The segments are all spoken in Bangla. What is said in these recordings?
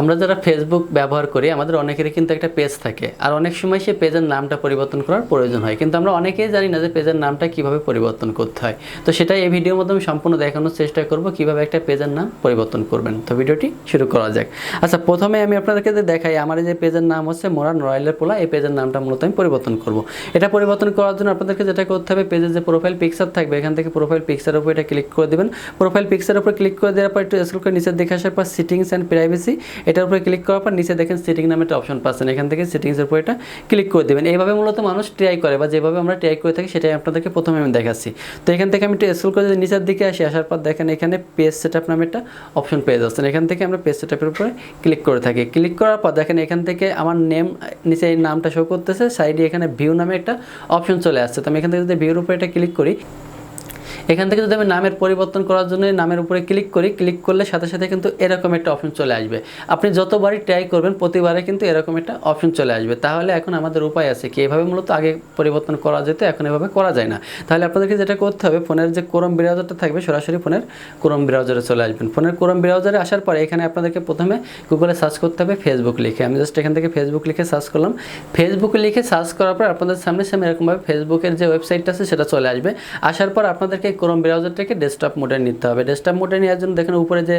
আমরা যারা ফেসবুক ব্যবহার করি, আমাদের অনেকেরই কিন্তু একটা পেজ থাকে। আর অনেক সময় সেই পেজের নামটা পরিবর্তন করার প্রয়োজন হয়। কিন্তু আমরা অনেকেই জানি না যে পেজের নামটা কীভাবে পরিবর্তন করতে হয়। তো সেটাই এই ভিডিওর মাধ্যমে সম্পূর্ণ দেখানোর চেষ্টা করব কীভাবে একটা পেজের নাম পরিবর্তন করবেন। তো ভিডিওটি শুরু করা যাক। আচ্ছা প্রথমে আমি আপনাদেরকে যে দেখাই, আমার যে পেজের নাম হচ্ছে মোরান রয়্যালের পোলা। এই পেজের নামটা মূলত আমি পরিবর্তন করব। এটা পরিবর্তন করার জন্য আপনাদেরকে যেটা করতে হবে পেজের যে প্রোফাইল পিকচার থাকবে, এখান থেকে প্রোফাইল পিকচারের উপর এটা ক্লিক করে দেবেন। প্রোফাইল পিকচারের উপর ক্লিক করে দেওয়ার পর একটু স্ক্রল করে নিচের দেখে আসার পর সিটিংস অ্যান্ড প্রাইভেসি এটার উপরে ক্লিক করার পর নিচে দেখেন সিটিং নামে একটা অপশন পাচ্ছেন। এখান থেকে সেটিংসের উপর এটা ক্লিক করে দেবেন। এইভাবে মূলত মানুষ ট্রাই করে বা যেভাবে আমরা ট্রাই করে থাকি সেটাই আপনাদেরকে প্রথমে আমি দেখাচ্ছি। তো এখান থেকে আমি স্ক্রল করে নিচের দিকে আসি, আসার পর দেখেন এখানে পেজ সেট আপ নামে একটা অপশন পেয়ে যাচ্ছেন। এখান থেকে আমরা পেজ সেট আপের উপরে ক্লিক করে থাকি। ক্লিক করার পর দেখেন এখান থেকে আমার নেম নিচে এই নামটা শো করতেছে। সাইডে এখানে ভিউ নামে একটা অপশন চলে আসছে। তো আমি এখান থেকে যদি ভিউর উপরে এটা ক্লিক করি এখান থেকে যদি আমি নামের পরিবর্তন করার জন্য নামের উপরে ক্লিক করি ক্লিক করলে সাথে সাথে কিন্তু এরকম একটা অপশন চলে আসবে। আপনি যতবারই ট্রাই করবেন, প্রতিবারে কিন্তু এরকম একটা অপশন চলে আসবে। তাহলে এখন আমাদের উপায় আছে কি? এভাবে মূলত আগে পরিবর্তন করা যেত, এখন এভাবে করা যায় না। তাহলে আপনাদেরকে যেটা করতে হবে, ফোনের যে ক্রোম ব্রাউজারটা থাকবে, সরাসরি ফোনের ক্রোম ব্রাউজারে চলে আসবেন। ফোনের ক্রোম ব্রাউজারে আসার পরে এখানে আপনাদেরকে প্রথমে গুগলে সার্চ করতে হবে ফেসবুক লিখে। আমি জাস্ট এখান থেকে ফেসবুক লিখে সার্চ করলাম। ফেসবুক লিখে সার্চ করার পর আপনাদের সামনে সামনে এরকমভাবে ফেসবুকের যে ওয়েবসাইটটা আছে, সেটা চলে আসবে। আসার পর আপনাদেরকে ক্রোম ব্রাউজারটাকে ডেস্কটপ মোডে নিতে হবে। ডেস্কটপ মোডে নেওয়ার জন্য দেখেন উপরে যে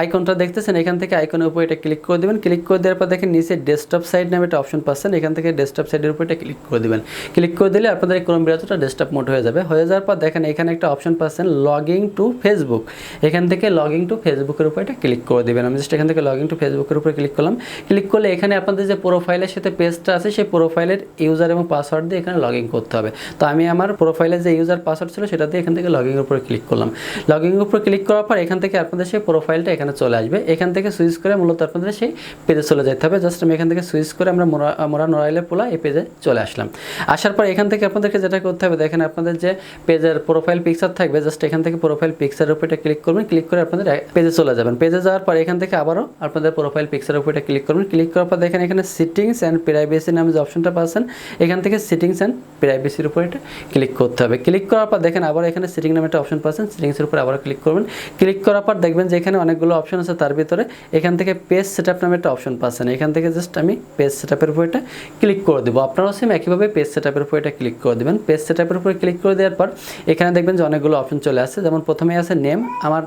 আইকনটা দেখতেছেন, এখান থেকে আইকনের উপরে এটা ক্লিক করে দেবেন। ক্লিক করে দেওয়ার পর দেখেন নিচে ডেস্কটপ সাইড নামে একটা অপশন পাচ্ছেন, এখান থেকে ডেস্কটপ সাইডের উপরে এটা ক্লিক করে দেবেন। ক্লিক করে দিলে আপনাদের ক্রোম ব্রাউজারটা ডেস্কটপ মোড হয়ে যাবে। হয়ে যাওয়ার পর দেখেন এখানে একটা অপশন পাচ্ছেন লগিং টু ফেসবুক এখান থেকে লগিং টু ফেসবুকের উপরে এটা ক্লিক করে দেবেন। আমি জাস্ট এখান থেকে লগিং টু ফেসবুকের উপরে ক্লিক করলাম। ক্লিক করলে এখানে আপনাদের যে প্রোফাইলের সাথে পেজটা আছে, সেই প্রোফাইলের ইউজার এবং পাসওয়ার্ড দিয়ে এখানে লগ করতে হবে। তো আমি আমার প্রোফাইলের যে ইউজার পাসওয়ার্ড ছিল, সেটা এখান থেকে লগ ইনের উপরে ক্লিক করলাম। লগ ইনের উপরে ক্লিক করার পর এখান থেকে আপনাদের সেই প্রোফাইলটা এখানে চলে আসবে। এখান থেকে সুইচ করে মূলত আপনাদের সেই পেজে চলে যেতে হবে। জাস্ট আমি এখান থেকে সুইচ করে আমরা মোরা মোরা নড়াইলে পোলা এই পেজে চলে আসলাম। আসার পর এখান থেকে আপনাদেরকে যেটা করতে হবে, দেখেন আপনাদের যে পেজের প্রোফাইল পিকচার থাকবে জাস্ট এখান থেকে প্রোফাইল পিকচারের উপরে ক্লিক করবেন। ক্লিক করে আপনাদের পেজে চলে যাবেন। পেজে যাওয়ার পর এখান থেকে আবারও আপনাদের প্রোফাইল পিকচারের উপরে ক্লিক করবেন। ক্লিক করার পর দেখেন এখানে সিটিংস অ্যান্ড প্রাইভেসি নামে যে অপশনটা পাচ্ছেন, এখান থেকে সিটিংস অ্যান্ড প্রাইভেসির উপরে এটা ক্লিক করতে হবে। ক্লিক করার পর দেখেন আবার এখানে সিটিং নামে একটা অপশন পাচ্ছেন। সিটিংসের উপরে আবার ক্লিক করবেন। ক্লিক করার পর দেখবেন যে এখানে অনেকগুলো অপশন আছে, তার ভিতরে এখান থেকে পেজ সেটআপ নামে একটা অপশন পাচ্ছেন। এখান থেকে জাস্ট আমি পেজ সেটআপের উপর এটা ক্লিক করে দেবো। আপনারাও সেম একইভাবে পেজ সেটআপের উপর এটা ক্লিক করে দেবেন। পেজ সেটআপের উপরে ক্লিক করে দেওয়ার পর এখানে দেখবেন যে অনেকগুলো অপশন চলে আসছে। যেমন প্রথমে আছে নেম আমার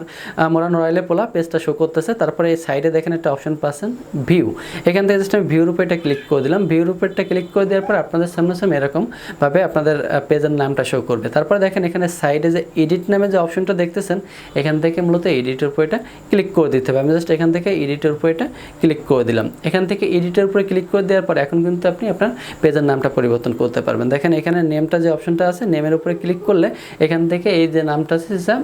মোরান রয়্যালে পোলা পেজটা শো করতেছে। তারপরে এই সাইডে দেখেন একটা অপশন পাচ্ছেন ভিউ এখান থেকে জাস্ট আমি ভিউর উপর এটা ক্লিক করে দিলাম। ভিউর উপর এটা ক্লিক করে দেওয়ার পর আপনাদের সামনে সামনে এরকমভাবে আপনাদের পেজের নামটা শো করবে। তারপরে দেখেন এখানে সাইডে যে এডিট নামে যে অপশনটা দেখতেছেন, এখান থেকে মূলত এডিটের উপর এটা ক্লিক করে দিতে হবে। আমি জাস্ট এখান থেকে এডিটের উপর এটা ক্লিক করে দিলাম। এখান থেকে এডিটের উপরে ক্লিক করে দেওয়ার পর এখন কিন্তু আপনি আপনার পেজের নামটা পরিবর্তন করতে পারবেন। দেখেন এখানে নেমটা যে অপশনটা আছে নেমের উপরে ক্লিক করলে এখান থেকে এই যে নামটা আছে, সেটা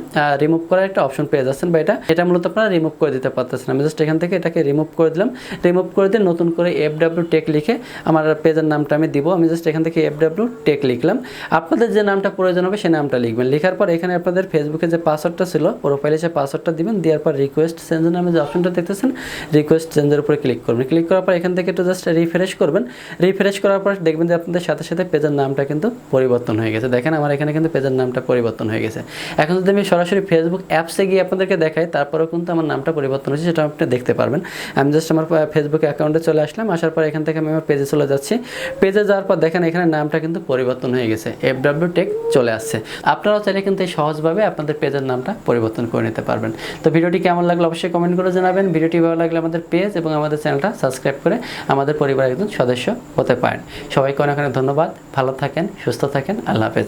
রিমুভ করার একটা অপশন পেয়ে যাচ্ছেন। বা এটা এটা মূলত আপনারা রিমুভ করে দিতে পারতেছেন। আমি জাস্ট এখান থেকে এটাকে রিমুভ করে দিলাম। রিমুভ করে দিয়ে নতুন করে এফ ডাব্লিউ টেক লিখে আমার পেজের নামটা আমি দিব। আমি জাস্ট এখান থেকে এফ ডাব্লিউ টেক লিখলাম। আপনাদের যে নামটা প্রয়োজন হবে সেই নামটা লিখবেন। লেখার পর এখানে আপনাদের ফেসবুকে যে পাসওয়ার্ডটা ছিল প্রোফাইলে সে পাসওয়ার্ডটা দিবেন, দেওয়ার পর রিকোয়েস্ট চেঞ্জ নামে যে অপশনটা দেখতেছেন রিকোয়েস্ট চেঞ্জের উপরে ক্লিক করবেন। ক্লিক করার পর এখান থেকে একটু জাস্ট রিফ্রেশ করবেন। রিফ্রেশ করার পর দেখবেন যে আপনাদের সাথে সাথে পেজের নামটা কিন্তু পরিবর্তন হয়ে গেছে। দেখেন আমার এখানে কিন্তু পেজের নামটা পরিবর্তন হয়ে গেছে। এখন যদি আমি সরাসরি ফেসবুক অ্যাপসে গিয়ে আপনাদেরকে দেখাই, তারপরেও কিন্তু আমার নামটা পরিবর্তন হয়েছে, সেটা আপনি দেখতে পারবেন। আমি জাস্ট আমার ফেসবুক অ্যাকাউন্টে চলে আসলাম, আসার পর এখান থেকে আমি আমার পেজে চলে যাচ্ছি। পেজে যাওয়ার পর দেখেন এখানে নামটা কিন্তু পরিবর্তন হয়ে গেছে। এফ ডাব্লিউ টেক চলে আসছে। আপনারাও চাইলে কিন্তু এই সহজভাবে আপনাদের পেজের নামটা পরিবর্তন করে নিতে পারবেন। তো ভিডিওটি কেমন লাগল অবশ্যই কমেন্ট করে জানাবেন। ভিডিওটি ভালো লাগলে আমাদের পেজ এবং আমাদের চ্যানেলটা সাবস্ক্রাইব করে আমাদের পরিবারের একজন সদস্য হতে পারেন। সবাইকে অনেক অনেক ধন্যবাদ। ভালো থাকেন, সুস্থ থাকেন। আল্লাহ হাফেজ।